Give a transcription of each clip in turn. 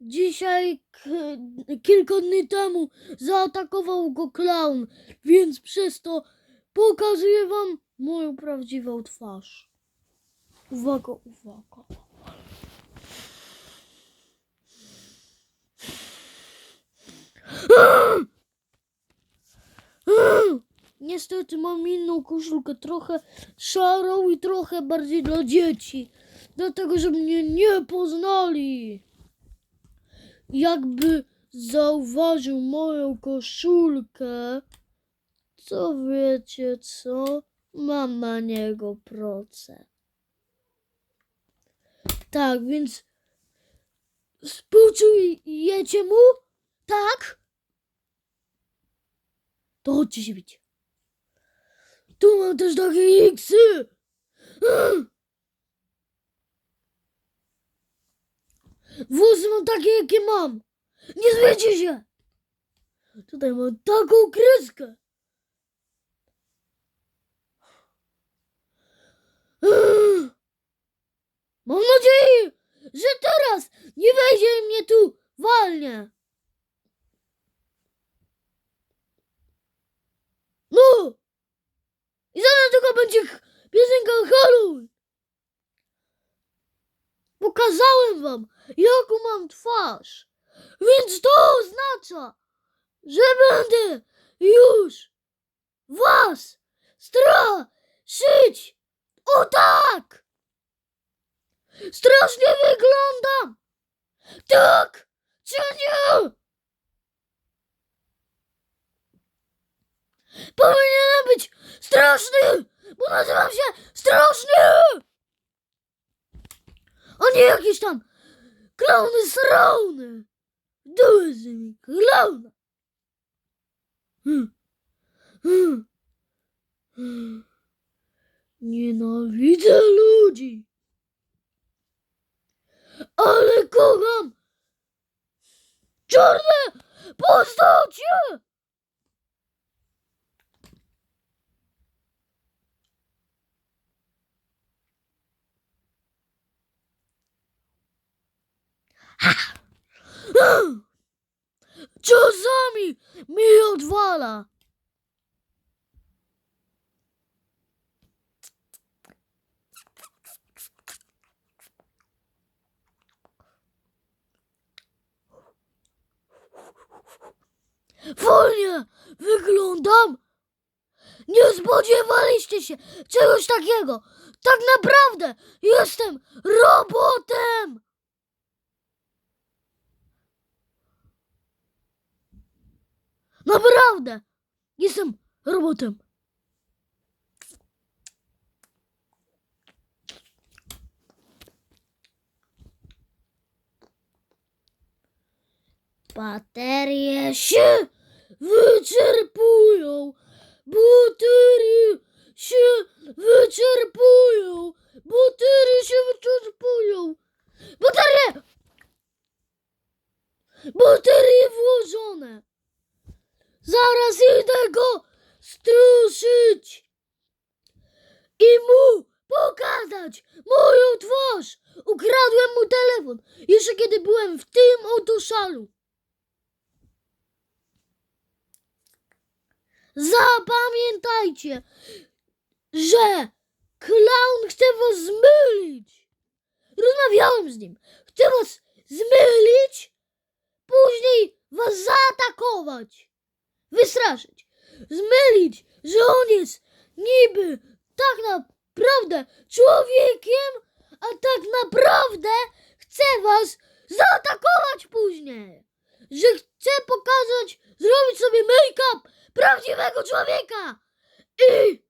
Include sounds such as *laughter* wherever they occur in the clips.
Dzisiaj, kilka dni temu, zaatakował go klaun, więc przez to pokazuję wam moją prawdziwą twarz. Uwaga, uwaga. Niestety mam inną koszulkę, trochę szarą i trochę bardziej dla dzieci. Dlatego, żeby mnie nie poznali. Jakby zauważył moją koszulkę, to wiecie co? Mam na niego procent. Tak, więc współczujecie mu? Tak? To chodźcie się bić. Tu mam też takie iksy. Włosy mam takie, jakie mam. Nie zmiecie się. Tutaj mam taką kreskę. Mam nadzieję, że teraz nie wejdzie mnie tu walnie. Pokazałem wam, jaką mam twarz. Więc to oznacza, że będę już was straszyć. O tak! Strasznie wyglądam. Tak czy nie? Powinienem być straszny, bo nazywam się straszny. A nie jakiś tam klauny srauny. Duży z nimi klauna. Nienawidzę ludzi. Ale kocham czarne postacie. *gasps* Czasami mi odwala. Wolnie wyglądam. Nie spodziewaliście się czegoś takiego. Tak naprawdę jestem robotem. Naprawdę! Jestem robotem. Baterie się wyczerpują. Baterie się wyczerpują. Pokazać moją twarz. Ukradłem mu telefon jeszcze kiedy byłem w tym oto szalu. Zapamiętajcie, że klaun chce was zmylić. Rozmawiałem z nim. Chce was zmylić, później was zaatakować wystraszyć, zmylić, że on jest niby tak naprawdę człowiekiem, a tak naprawdę chce was zaatakować później. Że chce pokazać, zrobić sobie make-up prawdziwego człowieka. I...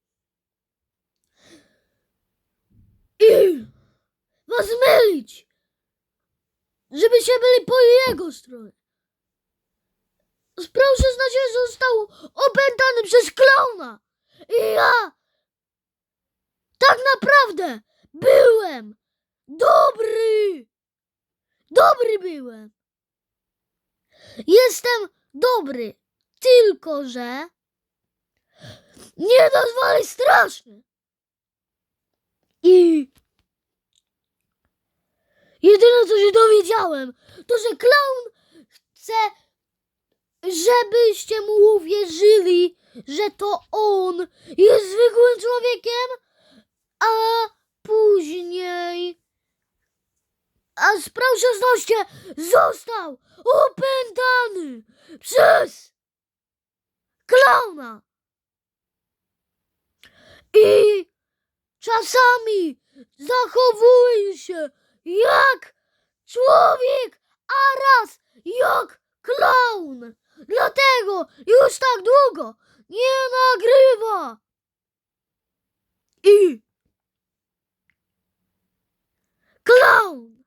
I... Was mylić. Żebyście byli po jego stronie. Proszę znaczy, że został opętany przez klauna. I ja tak naprawdę byłem dobry. Dobry byłem. Jestem dobry, tylko że nie nazwali straszny. I jedyne co się dowiedziałem, to że clown chce, żebyście mu uwierzyli, że to klauna. I czasami zachowuje się jak człowiek, a raz jak klaun. Dlatego już tak długo nie nagrywa. I klaun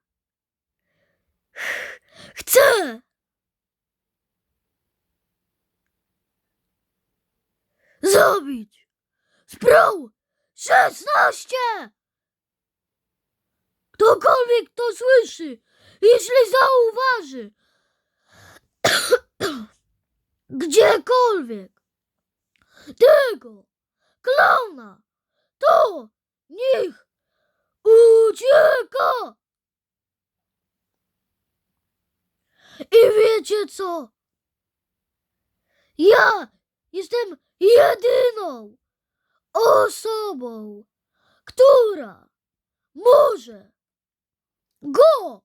chce zabić Sprał 16! Ktokolwiek to słyszy, jeśli zauważy *coughs* gdziekolwiek tego klauna, to niech ucieka! I wiecie co? Ja jestem jedyną osobą, która może go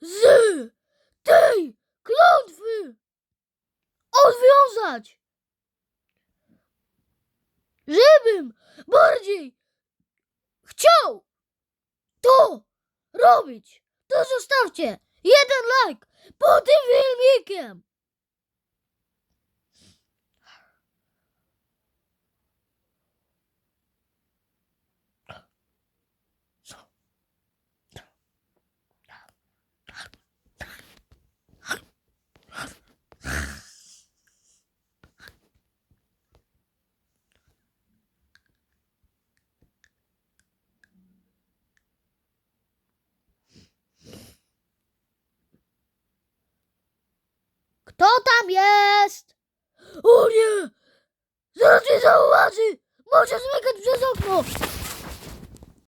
z tej klątwy odwiązać. Żebym bardziej chciał to robić, to zostawcie jeden like pod tym filmikiem. Kto tam jest? O nie! Zaraz mnie zauważy! Może zmykać przez okno!